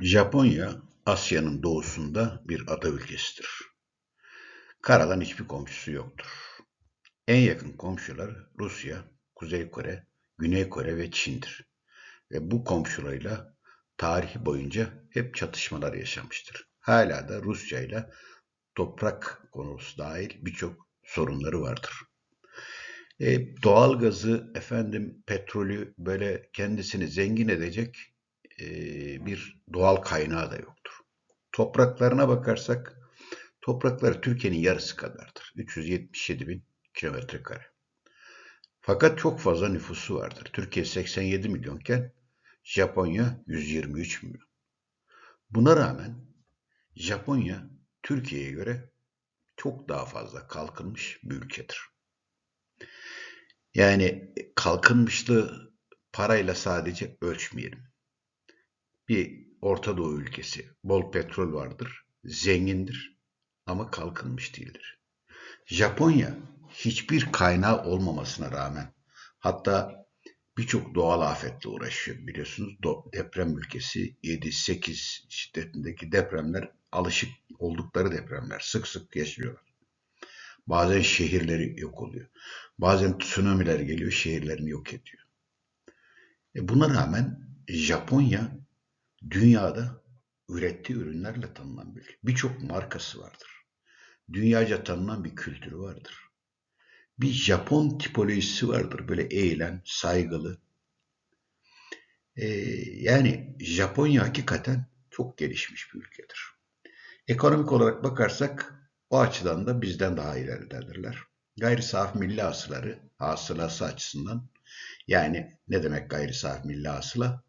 Japonya, Asya'nın doğusunda bir ada ülkesidir. Karadan hiçbir komşusu yoktur. En yakın komşuları Rusya, Kuzey Kore, Güney Kore ve Çin'dir. Ve bu komşularıyla tarihi boyunca hep çatışmalar yaşamıştır. Hala da Rusya ile toprak konusu dahil birçok sorunları vardır. E, doğalgazı, efendim petrolü böyle kendisini zengin edecek e, bir doğal kaynağı da yoktur. Topraklarına bakarsak toprakları Türkiye'nin yarısı kadardır. 377 bin kilometre kare. Fakat çok fazla nüfusu vardır. Türkiye 87 milyonken Japonya 123 milyon. Buna rağmen Japonya Türkiye'ye göre çok daha fazla kalkınmış bir ülkedir. Yani kalkınmışlığı parayla sadece ölçmeyelim bir Orta Doğu ülkesi. Bol petrol vardır, zengindir ama kalkınmış değildir. Japonya hiçbir kaynağı olmamasına rağmen hatta birçok doğal afetle uğraşıyor biliyorsunuz. Deprem ülkesi 7-8 şiddetindeki depremler alışık oldukları depremler sık sık yaşıyorlar. Bazen şehirleri yok oluyor. Bazen tsunamiler geliyor şehirlerini yok ediyor. E buna rağmen Japonya dünyada ürettiği ürünlerle tanınan bir. Birçok markası vardır. Dünyaca tanınan bir kültürü vardır. Bir Japon tipolojisi vardır. Böyle eğilen, saygılı. Ee, yani Japonya hakikaten çok gelişmiş bir ülkedir. Ekonomik olarak bakarsak o açıdan da bizden daha ileridedirler. Gayri safi milli hasıları, hasılası açısından yani ne demek gayri safi milli hasıla?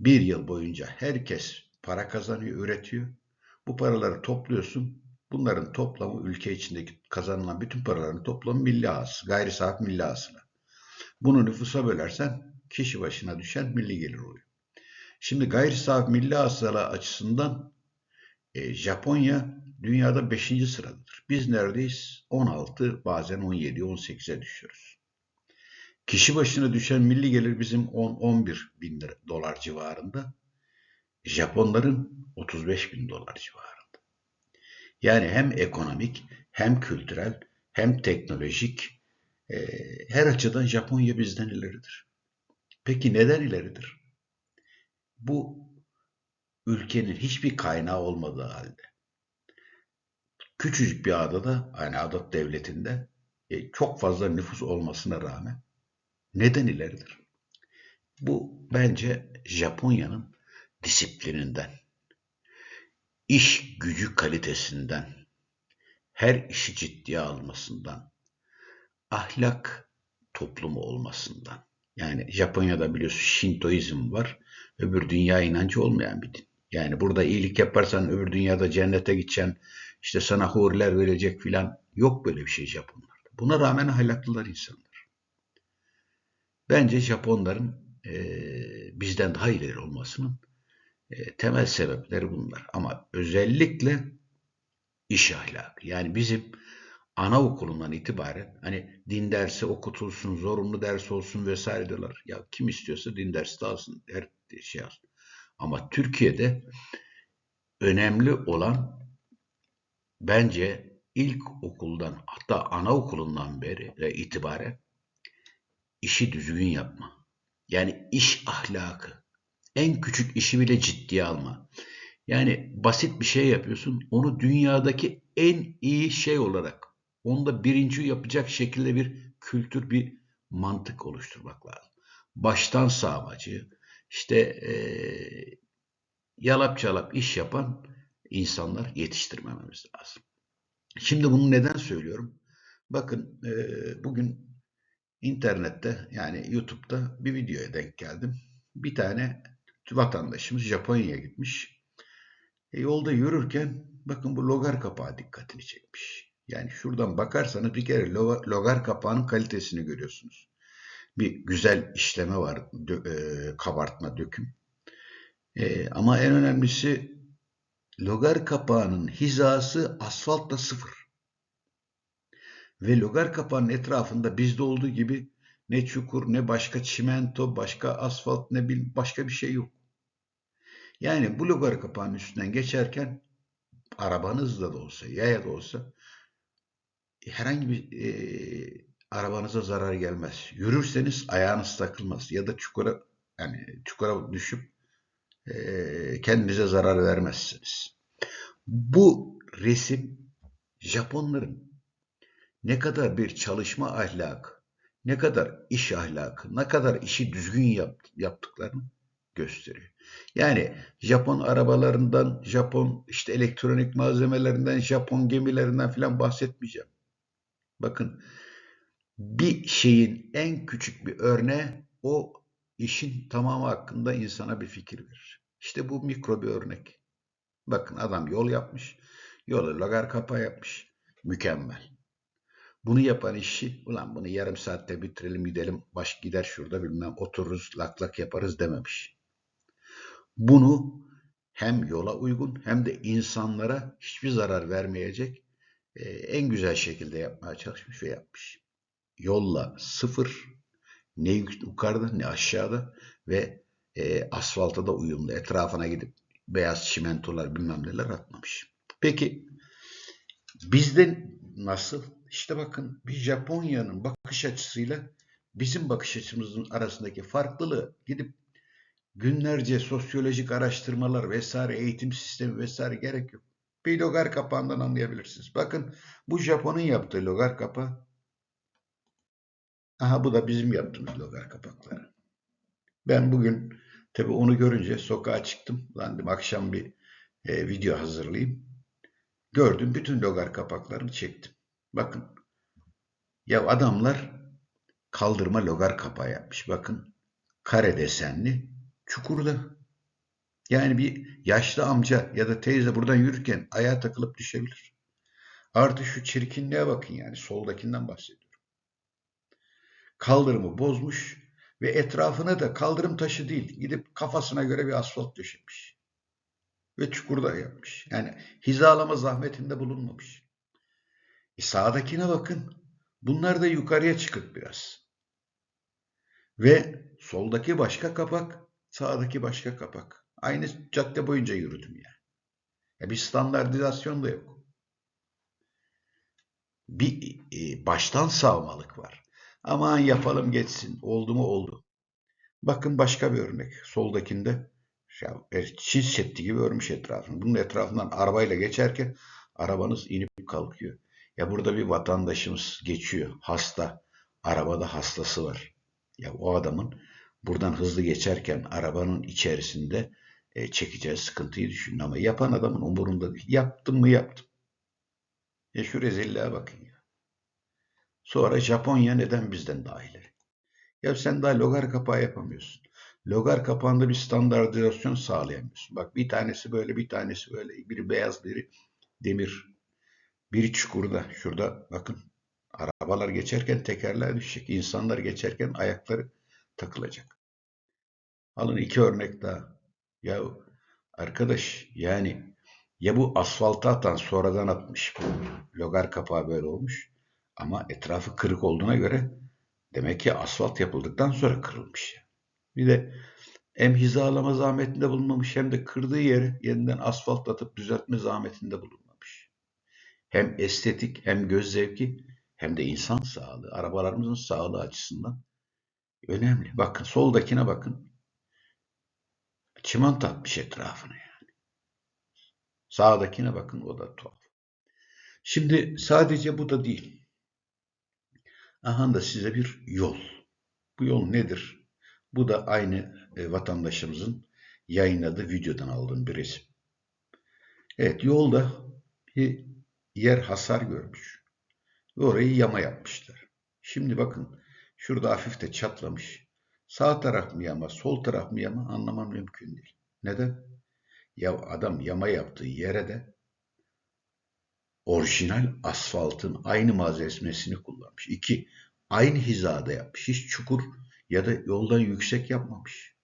Bir yıl boyunca herkes para kazanıyor, üretiyor. Bu paraları topluyorsun. Bunların toplamı ülke içindeki kazanılan bütün paraların toplamı milli hasıl, gayri safi milli hasıla. Bunu nüfusa bölersen kişi başına düşen milli gelir oluyor. Şimdi gayri safi milli hasıla açısından e, Japonya dünyada 5. sıradadır. Biz neredeyiz? 16 bazen 17 18'e düşüyoruz. Kişi başına düşen milli gelir bizim 10-11 bin lira, dolar civarında. Japonların 35 bin dolar civarında. Yani hem ekonomik hem kültürel hem teknolojik e, her açıdan Japonya bizden ileridir. Peki neden ileridir? Bu ülkenin hiçbir kaynağı olmadığı halde küçücük bir adada, yani adat devletinde e, çok fazla nüfus olmasına rağmen neden ileridir? Bu bence Japonya'nın disiplininden, iş gücü kalitesinden, her işi ciddiye almasından, ahlak toplumu olmasından. Yani Japonya'da biliyorsun Şintoizm var, öbür dünya inancı olmayan bir din. Yani burada iyilik yaparsan öbür dünyada cennete gideceksin, işte sana huriler verecek filan. Yok böyle bir şey Japonlarda. Buna rağmen ahlaklılar insanlar. Bence Japonların e, bizden daha ileri olmasının e, temel sebepleri bunlar. Ama özellikle iş ahlakı. Yani bizim anaokulundan itibaren hani din dersi okutulsun, zorunlu ders olsun vesaire diyorlar. Ya kim istiyorsa din dersi de alsın, her şey alsın. Ama Türkiye'de önemli olan bence ilk okuldan hatta anaokulundan beri ve itibaren işi düzgün yapma. Yani iş ahlakı. En küçük işi bile ciddiye alma. Yani basit bir şey yapıyorsun. Onu dünyadaki en iyi şey olarak onda birinci yapacak şekilde bir kültür, bir mantık oluşturmak lazım. Baştan sağmacı, işte e, yalap çalap iş yapan insanlar yetiştirmememiz lazım. Şimdi bunu neden söylüyorum? Bakın e, bugün internette yani YouTube'da bir videoya denk geldim. Bir tane vatandaşımız Japonya'ya gitmiş. E, yolda yürürken bakın bu logar kapağı dikkatini çekmiş. Yani şuradan bakarsanız bir kere logar kapağının kalitesini görüyorsunuz. Bir güzel işleme var, dö, e, kabartma, döküm. E, ama en önemlisi logar kapağının hizası asfaltla sıfır. Ve logar kapağının etrafında bizde olduğu gibi ne çukur, ne başka çimento, başka asfalt, ne bil, başka bir şey yok. Yani bu logar kapağının üstünden geçerken arabanızla da olsa, yaya da olsa herhangi bir e, arabanıza zarar gelmez. Yürürseniz ayağınız takılmaz ya da çukura yani çukura düşüp e, kendinize zarar vermezsiniz. Bu resim Japonların ne kadar bir çalışma ahlakı, ne kadar iş ahlakı, ne kadar işi düzgün yap, yaptıklarını gösteriyor. Yani Japon arabalarından, Japon işte elektronik malzemelerinden, Japon gemilerinden falan bahsetmeyeceğim. Bakın bir şeyin en küçük bir örneği o işin tamamı hakkında insana bir fikir verir. İşte bu mikro bir örnek. Bakın adam yol yapmış. Yolu lagar kapağı yapmış. Mükemmel. Bunu yapan işi, ulan bunu yarım saatte bitirelim gidelim, baş gider şurada bilmem otururuz, lak lak yaparız dememiş. Bunu hem yola uygun hem de insanlara hiçbir zarar vermeyecek e, en güzel şekilde yapmaya çalışmış ve yapmış. Yolla sıfır, ne yukarıda ne aşağıda ve e, asfalta da uyumlu. Etrafına gidip beyaz çimentolar bilmem neler atmamış. Peki bizde nasıl? İşte bakın bir Japonya'nın bakış açısıyla bizim bakış açımızın arasındaki farklılığı gidip günlerce sosyolojik araştırmalar vesaire eğitim sistemi vesaire gerek yok. Bir logar kapağından anlayabilirsiniz. Bakın bu Japon'un yaptığı logar kapağı. Aha bu da bizim yaptığımız logar kapakları. Ben bugün tabii onu görünce sokağa çıktım. Lan akşam bir e, video hazırlayayım. Gördüm bütün logar kapaklarını çektim. Bakın ya adamlar kaldırma logar kapağı yapmış. Bakın kare desenli çukurda. Yani bir yaşlı amca ya da teyze buradan yürürken ayağa takılıp düşebilir. Artı şu çirkinliğe bakın yani soldakinden bahsediyorum. Kaldırımı bozmuş ve etrafına da kaldırım taşı değil gidip kafasına göre bir asfalt döşemiş. Ve çukurda yapmış. Yani hizalama zahmetinde bulunmamış. E sağdakine bakın. Bunlar da yukarıya çıkık biraz. Ve soldaki başka kapak, sağdaki başka kapak. Aynı cadde boyunca yürüdüm yani. Ya bir standartizasyon da yok. Bir e, baştan savmalık var. Aman yapalım geçsin. Oldu mu oldu. Bakın başka bir örnek. Soldakinde ya, e, çiz çetti gibi örmüş etrafını. Bunun etrafından arabayla geçerken arabanız inip kalkıyor. Ya burada bir vatandaşımız geçiyor. Hasta. Arabada hastası var. Ya o adamın buradan hızlı geçerken arabanın içerisinde e, çekeceği sıkıntıyı düşünün ama yapan adamın umurunda değil. Yaptım mı yaptım. Ya şu rezilliğe bakın ya. Sonra Japonya neden bizden daha ileri? Ya sen daha logar kapağı yapamıyorsun. Logar kapağında bir standartizasyon sağlayamıyorsun. Bak bir tanesi böyle bir tanesi böyle. Biri beyaz biri demir. Biri çukurda. Şurada bakın arabalar geçerken tekerler düşecek. İnsanlar geçerken ayakları takılacak. Alın iki örnek daha. Ya arkadaş yani ya bu asfalta atan sonradan atmış bu logar kapağı böyle olmuş ama etrafı kırık olduğuna göre demek ki asfalt yapıldıktan sonra kırılmış. Bir de hem hizalama zahmetinde bulunmamış hem de kırdığı yeri yeniden asfalt atıp düzeltme zahmetinde bulunmamış. Hem estetik hem göz zevki hem de insan sağlığı, arabalarımızın sağlığı açısından önemli. Bakın soldakine bakın. Çimento atmış etrafına yani. Sağdakine bakın o da tuhaf. Şimdi sadece bu da değil. Aha da size bir yol. Bu yol nedir? Bu da aynı e, vatandaşımızın yayınladığı videodan aldığım bir resim. Evet yolda yer hasar görmüş. Ve orayı yama yapmışlar. Şimdi bakın şurada hafif de çatlamış. Sağ taraf mı yama, sol taraf mı yama anlamam mümkün değil. Neden? Ya adam yama yaptığı yere de orijinal asfaltın aynı malzemesini kullanmış. İki, aynı hizada yapmış. Hiç çukur ya da yoldan yüksek yapmamış.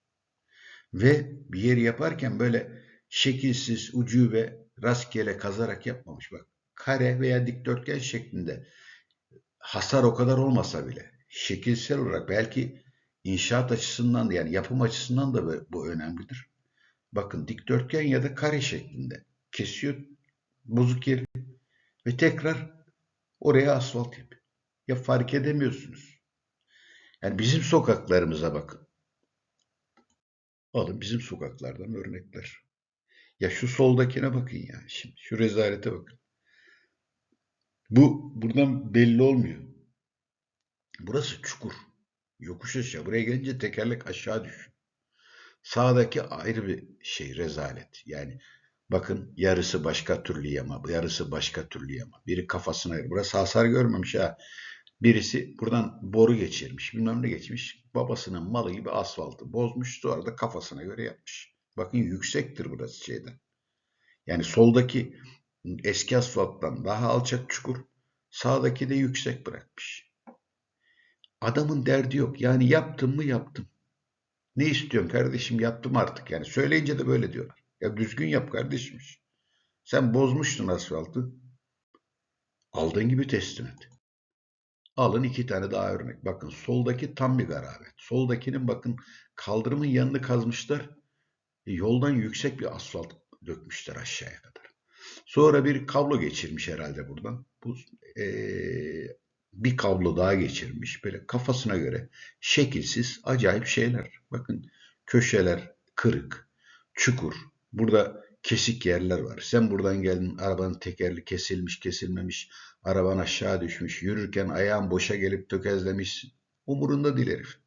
Ve bir yeri yaparken böyle şekilsiz, ucube, rastgele kazarak yapmamış. Bak kare veya dikdörtgen şeklinde hasar o kadar olmasa bile şekilsel olarak belki inşaat açısından da yani yapım açısından da bu önemlidir. Bakın dikdörtgen ya da kare şeklinde kesiyor bozuk yeri ve tekrar oraya asfalt yapıyor. Ya fark edemiyorsunuz. Yani bizim sokaklarımıza bakın. Alın bizim sokaklardan örnekler. Ya şu soldakine bakın ya. Şimdi şu rezalete bakın. Bu buradan belli olmuyor. Burası çukur. Yokuş aşağı. Buraya gelince tekerlek aşağı düşüyor. Sağdaki ayrı bir şey rezalet. Yani bakın yarısı başka türlü yama, yarısı başka türlü yama. Biri kafasına ayır. Burası hasar görmemiş ha. Birisi buradan boru geçirmiş, bilmem ne geçmiş. Babasının malı gibi asfaltı bozmuş. Sonra da kafasına göre yapmış. Bakın yüksektir burası şeyden. Yani soldaki eski asfalttan daha alçak çukur. Sağdaki de yüksek bırakmış. Adamın derdi yok. Yani yaptım mı yaptım. Ne istiyorsun kardeşim yaptım artık yani. Söyleyince de böyle diyorlar. Ya düzgün yap kardeşim. Sen bozmuştun asfaltı. Aldığın gibi teslim et. Alın iki tane daha örnek. Bakın soldaki tam bir garabet. Soldakinin bakın kaldırımın yanını kazmışlar. E, yoldan yüksek bir asfalt dökmüşler aşağıya kadar. Sonra bir kablo geçirmiş herhalde buradan. Bu e, bir kablo daha geçirmiş. Böyle kafasına göre şekilsiz acayip şeyler. Bakın köşeler kırık, çukur. Burada kesik yerler var. Sen buradan geldin arabanın tekerli kesilmiş kesilmemiş. Araban aşağı düşmüş. Yürürken ayağın boşa gelip tökezlemişsin. Umurunda değil herif.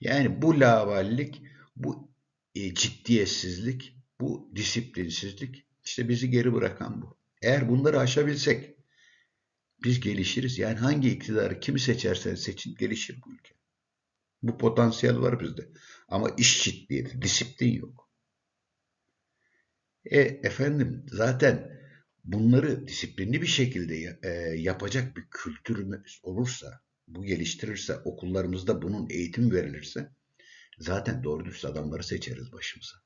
Yani bu lavallik, bu e, ciddiyetsizlik, bu disiplinsizlik işte bizi geri bırakan bu. Eğer bunları aşabilsek biz gelişiriz. Yani hangi iktidarı kimi seçerseniz seçin gelişir bu ülke. Bu potansiyel var bizde. Ama iş ciddiyeti, disiplin yok. E efendim zaten bunları disiplinli bir şekilde e, yapacak bir kültürümüz olursa, bu geliştirirse, okullarımızda bunun eğitim verilirse zaten doğru dürüst adamları seçeriz başımıza.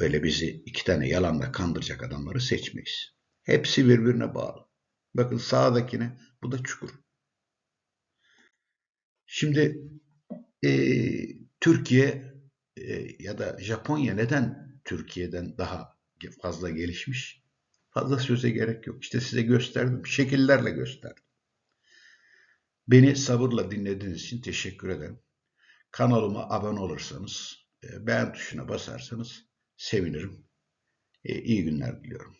Böyle bizi iki tane yalanla kandıracak adamları seçmeyiz. Hepsi birbirine bağlı. Bakın sağdakine bu da çukur. Şimdi e, Türkiye e, ya da Japonya neden Türkiye'den daha fazla gelişmiş? Fazla söze gerek yok. İşte size gösterdim. Şekillerle gösterdim. Beni sabırla dinlediğiniz için teşekkür ederim. Kanalıma abone olursanız, e, beğen tuşuna basarsanız sevinirim. İyi günler diliyorum.